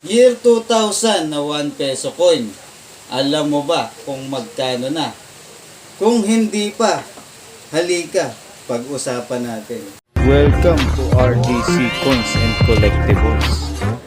Year 2000 na 1 peso coin. Alam mo ba kung magkano na? Kung hindi pa, halika, pag-usapan natin. Welcome to RDC Coins and Collectibles.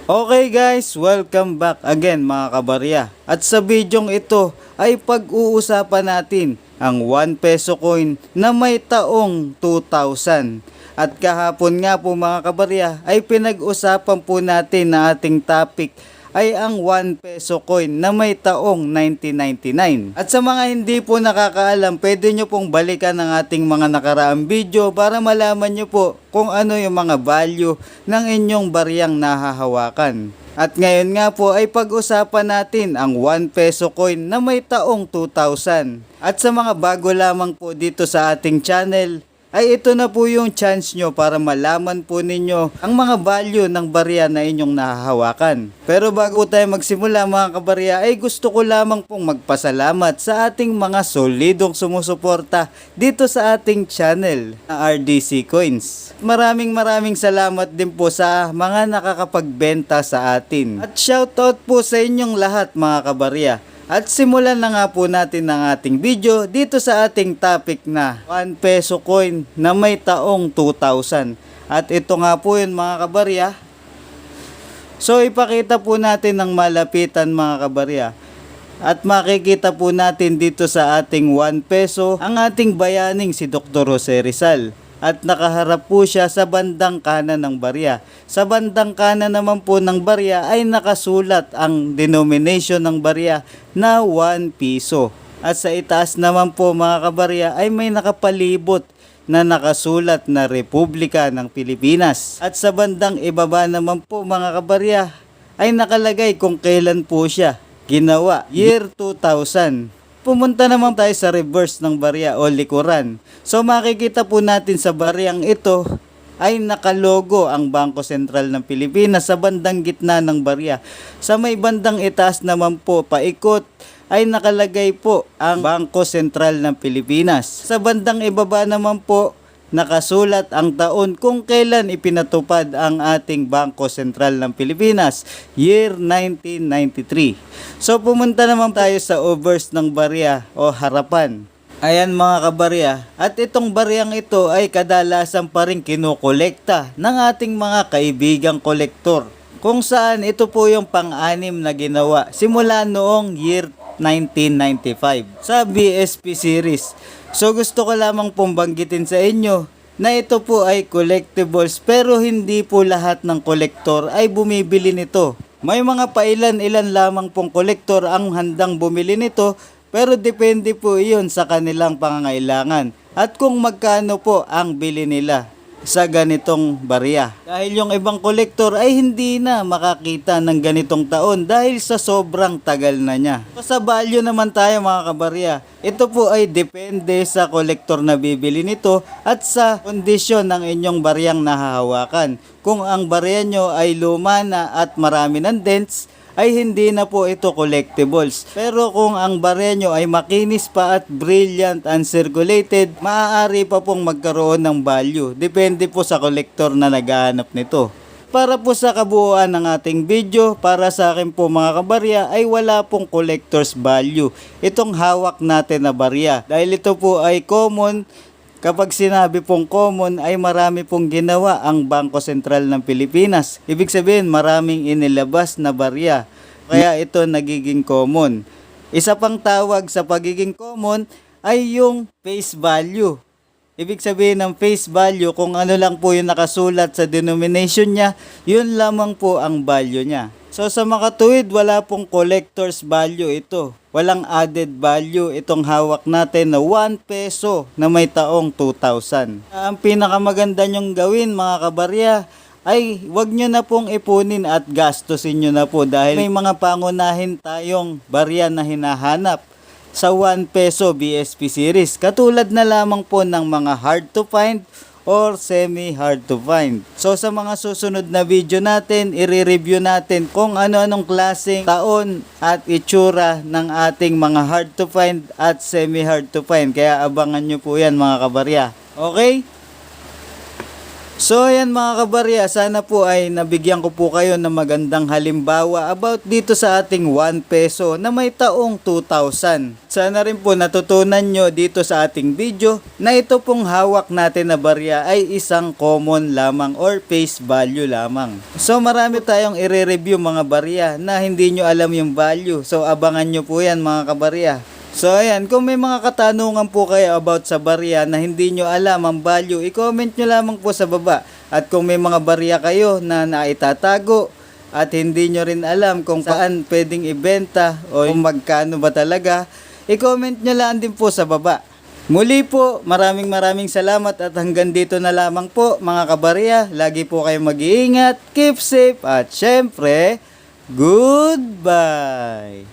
Okay guys, welcome back again mga kabarya. At sa bidyong ito ay pag-uusapan natin ang 1 peso coin na may taong 2000. At kahapon nga po mga kabarya ay pinag-usapan po natin na ating topic ay ang 1 peso coin na may taong 1999. At sa mga hindi po nakakaalam, pwede nyo pong balikan ang ating mga nakaraang video para malaman nyo po kung ano yung mga value ng inyong bariyang nahahawakan. At ngayon nga po ay pag-usapan natin ang 1 peso coin na may taong 2000. At sa mga bago lamang po dito sa ating channel, ay ito na po yung chance nyo para malaman po ninyo ang mga value ng barya na inyong nahahawakan. Pero bago tayo magsimula mga kabarya ay gusto ko lamang pong magpasalamat sa ating mga solidong sumusuporta dito sa ating channel na RDC Coins. Maraming maraming salamat din po sa mga nakakapagbenta sa atin. At shoutout po sa inyong lahat mga kabarya. At simulan na nga po natin ang ating video dito sa ating topic na 1 peso coin na may taong 2,000. At ito nga po yun mga kabarya. So ipakita po natin ng malapitan mga kabarya. At makikita po natin dito sa ating 1 peso ang ating bayaning si Dr. Jose Rizal. At nakaharap po siya sa bandang kanan ng barya. Sa bandang kanan naman po ng barya ay nakasulat ang denomination ng barya na 1 piso. At sa itaas naman po mga kabarya ay may nakapalibot na nakasulat na Republika ng Pilipinas. At sa bandang ibaba naman po mga kabarya ay nakalagay kung kailan po siya ginawa. Year 2000. Pumunta naman tayo sa reverse ng barya o likuran. So makikita po natin sa baryang ito ay nakalogo ang Bangko Sentral ng Pilipinas sa bandang gitna ng barya. Sa may bandang itaas naman po paikot ay nakalagay po ang Bangko Sentral ng Pilipinas. Sa bandang ibaba naman po nakasulat ang taon kung kailan ipinatupad ang ating Bangko Sentral ng Pilipinas, year 1993. So pumunta naman tayo sa overs ng barya o harapan. Ayan mga kabarya, at itong baryang ito ay kadalasan pa rin kinukolekta ng ating mga kaibigang kolektor. Kung saan ito po yung pang-anim na ginawa simula noong year 1995 sa BSP series. So gusto ko lamang pong banggitin sa inyo na ito po ay collectibles pero hindi po lahat ng kolektor ay bumibili nito. May mga pailan-ilan lamang pong kolektor ang handang bumili nito pero depende po iyon sa kanilang pangangailangan at kung magkano po ang bili nila sa ganitong barya. Dahil yung ibang kolektor ay hindi na makakita ng ganitong taon dahil sa sobrang tagal na niya. Sa value naman tayo mga kabarya. Ito po ay depende sa kolektor na bibili nito at sa kondisyon ng inyong baryang nahahawakan. Kung ang barya nyo ay luma na at marami ng dents, ay hindi na po ito collectibles. Pero kung ang barya ay makinis pa at brilliant and circulated, maaari pa pong magkaroon ng value. Depende po sa kolektor na naghahanap nito. Para po sa kabuuan ng ating video, para sa akin po mga kabarya ay wala pong collector's value. Itong hawak natin na barya. Dahil ito po ay common Kapag sinabi pong common ay marami pong ginawa ang Bangko Sentral ng Pilipinas. Ibig sabihin maraming inilabas na barya. Kaya ito nagiging common. Isa pang tawag sa pagiging common ay yung face value. Ibig sabihin ng face value, kung ano lang po yung nakasulat sa denomination niya, yun lamang po ang value niya. So sa makatuwid, wala pong collector's value ito. Walang added value itong hawak natin na 1 peso na may taong 2,000. Ang pinakamaganda nyong gawin mga kabarya, ay wag nyo na pong ipunin at gastusin nyo na po dahil may mga pangunahin tayong barya na hinahanap sa 1 peso BSP series. Katulad na lamang po ng mga hard to find or semi hard to find. So sa mga susunod na video natin, i-review natin kung ano-anong klaseng taon at itsura ng ating mga hard to find at semi hard to find. Kaya abangan nyo po yan mga kabarya. Okay? So ayan mga kabarya, sana po ay nabigyan ko po kayo ng magandang halimbawa about dito sa ating 1 peso na may taong 2,000. Sana rin po natutunan nyo dito sa ating video na ito pong hawak natin na barya ay isang common lamang or face value lamang. So marami tayong i-review mga barya na hindi nyo alam yung value. So abangan nyo po yan mga kabarya. So ayan, kung may mga katanungan po kayo about sa barya na hindi nyo alam ang value, i-comment nyo lamang po sa baba. At kung may mga barya kayo na naitatago at hindi nyo rin alam kung saan pwedeng ibenta o kung magkano ba talaga, i-comment nyo lang din po sa baba. Muli po, maraming maraming salamat at hanggang dito na lamang po mga kabarya. Lagi po kayong mag-iingat, keep safe at syempre, goodbye!